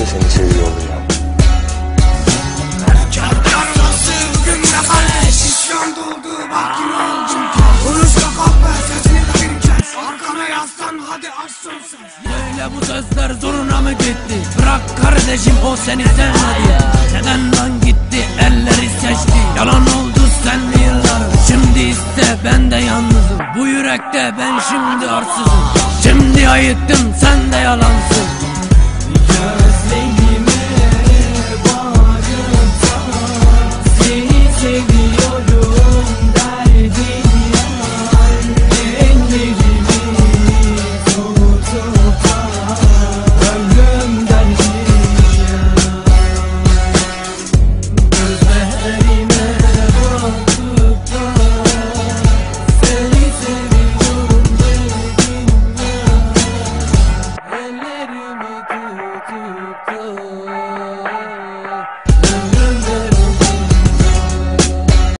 de seni seviyor olacağım. Böyle bu sözler zoruna mı gitti? Bırak kardeşim o seni sevmedi. Neden lan gitti? Elleri seçti. Yalan oldu senli yıllar Şimdi iste ben de yalnızım. Bu yürekte ben şimdi arsızım. Şimdi ayıttım sen de yalansın seviyorum derdin yar Ellerimi tutup da Ömrümden Gözlerime bakıp da Seni seviyorum dedin ya Ellerimi tutup